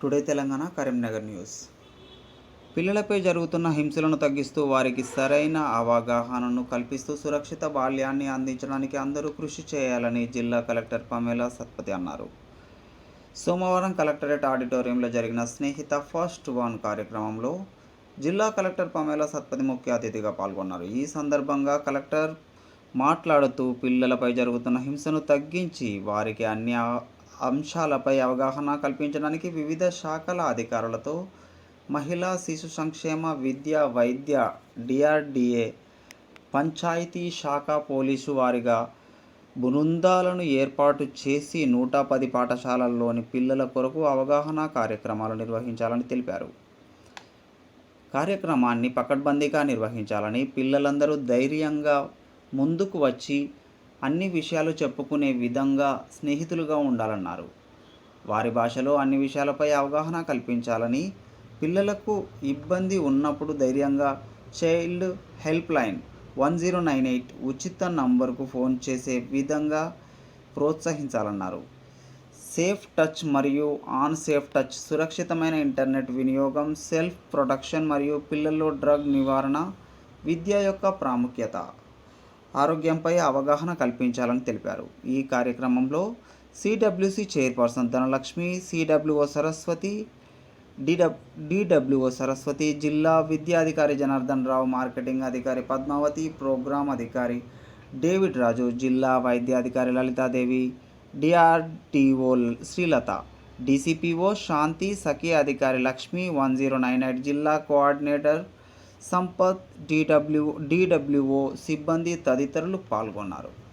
Today Telangana Karimnagar news పిల్లలపై జరుగుతున్న హింసలను తగ్గిస్తూ వారికి సరైన అవగాహనను కల్పిస్తూ సురక్షిత బాల్యాన్ని అందించడానికి అందరూ కృషి చేయాలని జిల్లా కలెక్టర్ పమేలా సత్పతి అన్నారు. సోమవారం కలెక్టరేట్ ఆడిటోరియంలో జరిగిన స్నేహిత ఫస్ట్ వన్ కార్యక్రమంలో జిల్లా కలెక్టర్ పమేలా సత్పతి ముఖ్య అతిథిగా పాల్గొన్నారు. ఈ సందర్భంగా కలెక్టర్ మాట్లాడుతూ పిల్లలపై జరుగుతున్న హింసను తగ్గించి వారికి అన్ని అంశాలపై అవగాహన కల్పించడానికి వివిధ శాఖల అధికారులతో మహిళా శిశు సంక్షేమ విద్య వైద్య డిఆర్డిఏ పంచాయతీ శాఖ పోలీసు వారిగా బృందాలను ఏర్పాటు చేసి నూట పది పాఠశాలల్లోని పిల్లల కొరకు అవగాహన కార్యక్రమాలు నిర్వహించాలని తెలిపారు. కార్యక్రమాన్ని పకడ్బందీగా నిర్వహించాలని పిల్లలందరూ ధైర్యంగా ముందుకు వచ్చి అన్ని విషయాలు చెప్పుకునే విధంగా స్నేహితులుగా ఉండాలన్నారు. వారి భాషలో అన్ని విషయాలపై అవగాహన కల్పించాలని పిల్లలకు ఇబ్బంది ఉన్నప్పుడు ధైర్యంగా child helpline one zero nine eight ఉచిత నంబర్కు ఫోన్ చేసే విధంగా ప్రోత్సహించాలన్నారు. సేఫ్ టచ్ మరియు ఆన్ సేఫ్ టచ్ సురక్షితమైన ఇంటర్నెట్ వినియోగం సెల్ఫ్ ప్రొటెక్షన్ మరియు పిల్లల్లో డ్రగ్ నివారణ విద్య యొక్క ప్రాముఖ్యత. ఆరోగ్యంపై అవగాహన కల్పించాలని తెలిపారు. ఈ కార్యక్రమంలో CWC chairperson Dhanalakshmi CWO Saraswati డిడబ్ DWO Saraswati జిల్లా విద్యాధికారి జనార్దన్ రావు మార్కెటింగ్ అధికారి పద్మావతి ప్రోగ్రామ్ అధికారి డేవిడ్ రాజు జిల్లా వైద్యాధికారి లలితాదేవి డిఆర్డిఓ శ్రీలత డిసిపిఓ శాంతి సఖీ అధికారి Lakshmi one zero nine eight జిల్లా కోఆర్డినేటర్ సంపత్ డిడబ్ల్యూ డిడబ్ల్యూఓ సిబ్బంది తదితరులు పాల్గొన్నారు.